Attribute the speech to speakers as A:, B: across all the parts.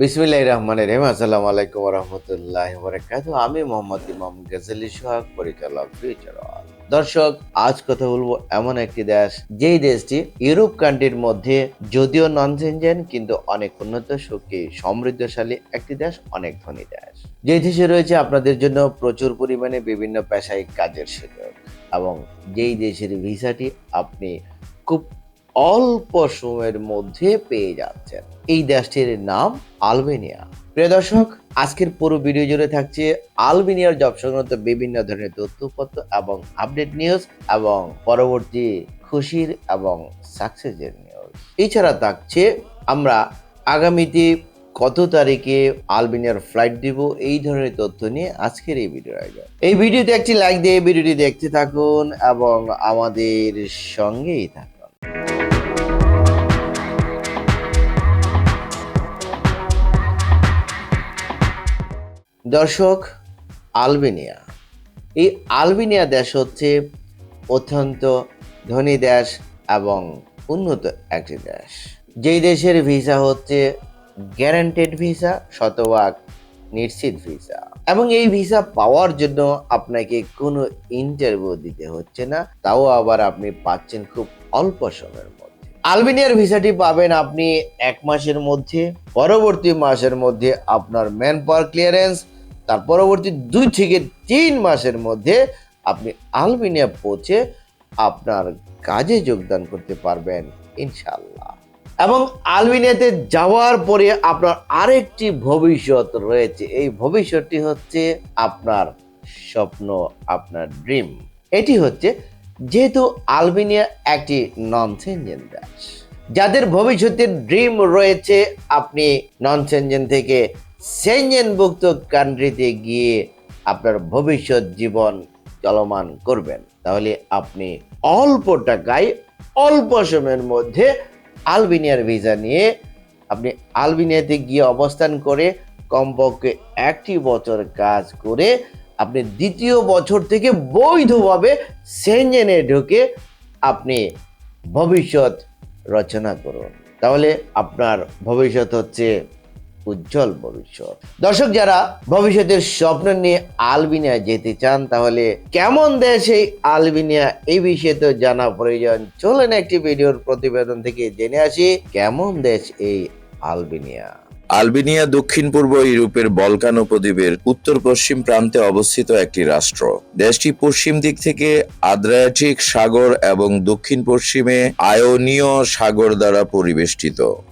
A: বিসমিল্লাহ রহমান রহিম। আসসালামু আলাইকুম রহমতুল্লাহ বরকাত আমি মোহাম্মদ ইমাম গজালি সোহাগ পরিচালক ফিউচার দর্শক, আজ কথা বলব এমন একটি দেশ, যেই দেশটি ইউরোপ কান্ট্রির মধ্যে যদিও নন সেনজেন কিন্তু অনেক উন্নত সুখী সমৃদ্ধশালী একটি দেশ, অনেক ধনী দেশ। যে দেশে রয়েছে, আপনাদের জন্য প্রচুর পরিমাণে বিভিন্ন পেশায় কাজের সুযোগ। এবং যেই দেশের ভিসাটি আপনি খুব অল্প সময়ের মধ্যে পেয়ে যাচ্ছেন। এই দেশটির নাম আলবেনিয়া। প্রিয় দর্শক, আজকের পুরো ভিডিও জুড়ে থাকছে আলবেনিয়ার জব সংক্রান্ত বিভিন্ন ধরনের তথ্যপত্র এবং আপডেট নিউজ এবং পরবর্তী খুশির এবং সাকসেসের নিউজ। এছাড়া থাকছে আমরা আগামীতে কত তারিখে আলবেনিয়ার ফ্লাইট দিব, এই ধরনের তথ্য নিয়ে আজকের এই ভিডিওর আয়োজন। এই ভিডিওতে একটি লাইক দিয়ে ভিডিওটি দেখতে থাকুন এবং আমাদের সঙ্গেই থাকুন। দর্শক, আলবেনিয়া। এই আলবেনিয়া দেশ হচ্ছে অত্যন্ত ধনী দেশ এবং উন্নত একটি দেশ। যেই দেশের ভিসা হচ্ছে গ্যারান্টেড ভিসা, শতভাগ নিশ্চিত ভিসা। এবং এই ভিসা পাওয়ার জন্য আপনাকে কোনো ইন্টারভিউ দিতে হচ্ছে না, তাও আবার আপনি পাচ্ছেন খুব অল্প সময়ের মধ্যে। আলবেনিয়ার ভিসাটি পাবেন আপনি এক মাসের মধ্যে, পরবর্তী মাসের মধ্যে আপনার ম্যান পাওয়ার ক্লিয়ারেন্স তার পরবর্তী দুই থেকে তিন মাসের মধ্যে আপনি আলবেনিয়া পৌঁছে আপনার কাজে যোগদান করতে পারবেন ইনশাল্লাহ এবং আলবেনিয়াতে যাওয়ার পরে আপনার আরেকটি ভবিষ্যৎ রয়েছে। এই ভবিষ্যৎটি হচ্ছে আপনার স্বপ্ন, আপনার ড্রিম এটি হচ্ছে যেহেতু আলবেনিয়া একটি নন সেনজেন দেশ। যাদের ভবিষ্যতের ড্রিম রয়েছে, আপনি নন সেনজেন থেকে সেনজেনভুক্ত কান্ট্রিতে গিয়ে আপনার ভবিষ্যৎ জীবন চলমান করবেন। তাহলে আপনি অল্প টাকায় অল্প সময়ের মধ্যে আলবেনিয়ার ভিসা নিয়ে আপনি আলবেনিয়াতে গিয়ে অবস্থান করে কমপক্ষে একটি বছর কাজ করে আপনি দ্বিতীয় বছর থেকে বৈধভাবে সেনজেনে ঢুকে আপনি ভবিষ্যৎ রচনা করুন। তাহলে আপনার ভবিষ্যৎ হচ্ছে উজ্জ্বল ভবিষ্যৎ। দর্শক, যারা ভবিষ্যতের স্বপ্ন নিয়ে আলবিনিয়া যেতে চান, তাহলে কেমন দেশ এই আলবিনিয়া এই বিষয়ে তো জানা প্রয়োজন। চলেন একটি ভিডিওর প্রতিবেদন থেকে জেনে আসি, কেমন দেশ এই আলবেনিয়া?
B: আলবেনিয়া দক্ষিণ পূর্ব ইউরোপের বলকান উপদ্বীপের উত্তর পশ্চিম প্রান্তে অবস্থিত একটি রাষ্ট্র। দেশটি পশ্চিম দিক থেকে আদ্রিয়াটিক সাগর এবং দক্ষিণ পশ্চিমে আয়োনীয় সাগর দ্বারা পরিবেষ্টিত।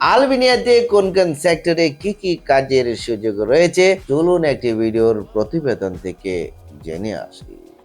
A: আলবেনিয়াতে কোন কোন সেক্টরে কি কি কাজের সুযোগ রয়েছে? চলুন একটি ভিডিওর প্রতিবেদন থেকে জেনে আসি।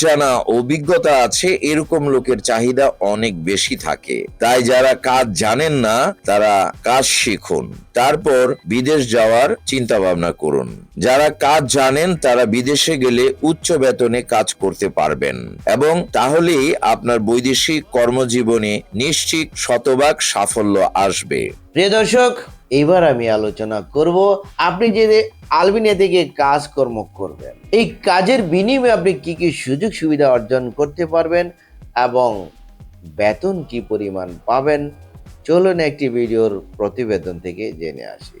B: জানা অভিজ্ঞতা আছে, এরকম লোকের চাহিদা অনেক বেশি থাকে। তাই যারা কাজ জানেন না, তারা কাজ শিখুন। তারপর বিদেশ যাওয়ার চিন্তা ভাবনা করুন। যারা কাজ জানেন, তারা বিদেশে গেলে উচ্চ বেতনে কাজ করতে পারবেন। এবং তাহলেই আপনার বৈদেশিক কর্মজীবনে নিশ্চিত শতভাগ সাফল্য আসবে।
A: প্রিয় দর্শক এবার আমি আলোচনা করব আপনি যে আলবিনিয়া থেকে কাজকর্ম করবেন, এই কাজের বিনিময়ে আপনি কি কি সুযোগ সুবিধা অর্জন করতে পারবেন এবং বেতন কি পরিমাণ পাবেন, চলুন একটি ভিডিওর প্রতিবেদন থেকে জেনে আসি।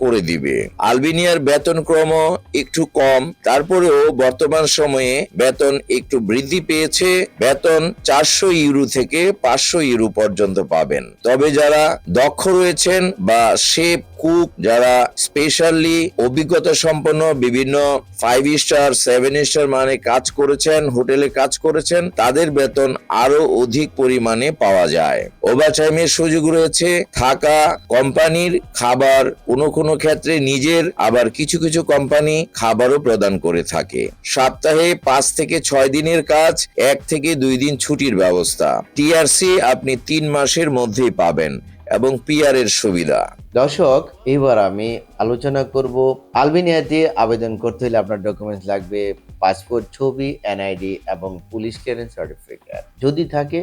B: করে দিবে। আলবেনিয়ার বেতন ক্রম একটু কম, তারপরেও বর্তমান সময়ে বেতন একটু বৃদ্ধি পেয়েছে। বেতন চারশো ইউরো থেকে পাঁচশো ইউরো পর্যন্ত পাবেন। তবে যারা দক্ষ রয়েছেন বা শেফ কুক, যারা স্পেশালি অভিজ্ঞতা সম্পন্ন বিভিন্ন ফাইভ স্টার সেভেন স্টার মানে কাজ করেছেন, হোটেলে কাজ করেছেন, তাদের বেতন আরও অধিক পরিমাণে পাওয়া যায়। ওভারটাইমের সুযোগ রয়েছে, থাকা কোম্পানির খাবার কোনো কোনো ক্ষেত্রে নিজের আবার কিছু কিছু কোম্পানি খাবারও প্রদান করে থাকে। সপ্তাহে পাঁচ থেকে ছয় দিনের কাজ, এক থেকে দুই দিন ছুটির ব্যবস্থা। টিআরসি আপনি তিন মাসের মধ্যেই পাবেন। এবং পিআর এর সুবিধা।
A: দর্শক, এবার আমি আলোচনা করব আলবেনিয়াতে আবেদন করতে হলে আপনার ডকুমেন্টস লাগবে পাসপোর্ট ছবি এনআইডি এবং পুলিশ ক্লিয়ারেন্স সার্টিফিকেট যদি থাকে,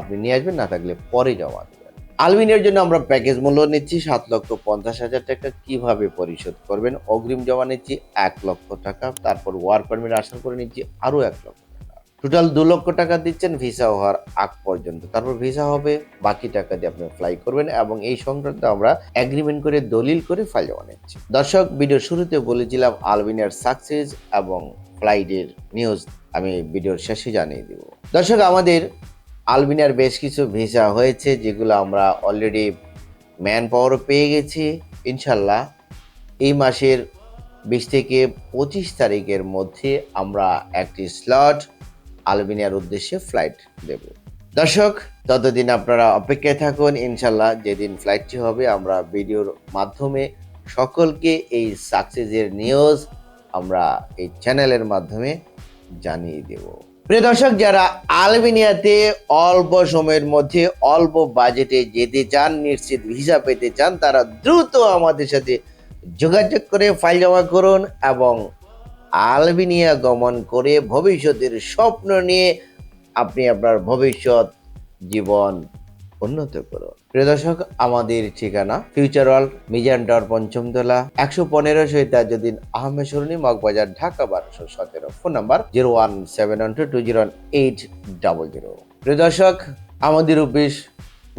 A: আপনি নিয়ে আসবেন, না থাকলে পরে জমা দেবেন। আলবেনিয়ার জন্য আমরা প্যাকেজ মূল্য নিচ্ছি সাত লক্ষ পঞ্চাশ হাজার টাকা। কীভাবে পরিশোধ করবেন? অগ্রিম জমা নিচ্ছি এক লক্ষ টাকা। তারপর ওয়ার্ক পারমিট আসার করে নিচ্ছি আরও এক লক্ষ টোটাল দু লক্ষ টাকা দিচ্ছেন ভিসা হওয়ার আগ পর্যন্ত। তারপর ভিসা হবে, বাকি টাকা দিয়ে আপনি ফ্লাই করবেন এবং এই সংক্রান্ত আমরা অ্যাগ্রিমেন্ট করে দলিল করে ফাইল নিচ্ছি। দর্শক ভিডিওর শুরুতে বলেছিলাম আলবেনিয়ার সাকসেস এবং ফ্লাইটের নিউজ আমি ভিডিওর শেষে জানিয়ে দিব। দর্শক, আমাদের আলবেনিয়ার বেশ কিছু ভিসা হয়েছে, যেগুলো আমরা অলরেডি ম্যান পাওয়ারও পেয়ে গেছি। ইনশাল্লাহ এই মাসের বিশ থেকে পঁচিশ তারিখের মধ্যে আমরা একটি স্লট আলবেনিয়ার উদ্দেশ্যে ফ্লাইট দেব। দর্শক, ততদিন আপনারা অপেক্ষায় থাকুন ইনশাল্লাহ যেদিন ফ্লাইটটি হবে, আমরা ভিডিওর মাধ্যমে সকলকে এই সাকসেসের নিউজ আমরা এই চ্যানেলের মাধ্যমে জানিয়ে দেব। প্রিয় দর্শক, যারা আলবেনিয়াতে অল্প সময়ের মধ্যে, অল্প বাজেটে যেতে চান, নিশ্চিত ভিসা পেতে চান, তারা দ্রুত আমাদের সাথে যোগাযোগ করে ফাইল জমা করুন এবং আলবেনিয়া গমন করে ভবিষ্যতের স্বপ্ন নিয়ে আপনি আপনার ভবিষ্যৎ জীবন উন্নত করুন। প্রিয় দর্শক, আমাদের ঠিকানা ফিউচার ওয়ার্ল্ড মিজান টাওয়ার পঞ্চমতলা, একশো পনেরো শহীদ তাজুদ্দিন আহমেদ সরুনি মগবাজার, ঢাকা, বারোশো সতেরো। Phone number zero one seven one two two zero eight double zero. প্রিয় দর্শক, আমাদের অফিস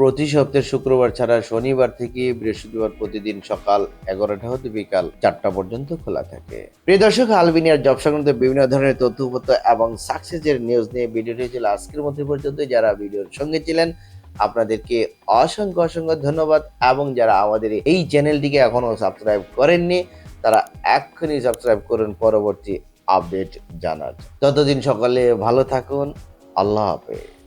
A: প্রতি সপ্তাহে শুক্রবার ছাড়া শনিবার থেকে বৃহস্পতিবার প্রতিদিন সকাল এগারোটা হতে বিকাল চারটা পর্যন্ত খোলা থাকে। প্রিয় দর্শক আলবিনিয়ার জব সংক্রান্ত বিভিন্ন ধরনের তথ্য এবং সাকসেসের নিউজ নিয়ে ভিডিওটি ছিল আজকের মধ্যে পর্যন্ত যারা ভিডিওর সঙ্গে ছিলেন, আপনাদেরকে অসংখ্য অসংখ্য ধন্যবাদ এবং যারা আমাদের এই চ্যানেলটিকে এখনও সাবস্ক্রাইব করেননি, তারা এক্ষুনি সাবস্ক্রাইব করুন, পরবর্তী আপডেট জানার। ততদিন সকালে ভালো থাকুন, আল্লাহ হাফেজ।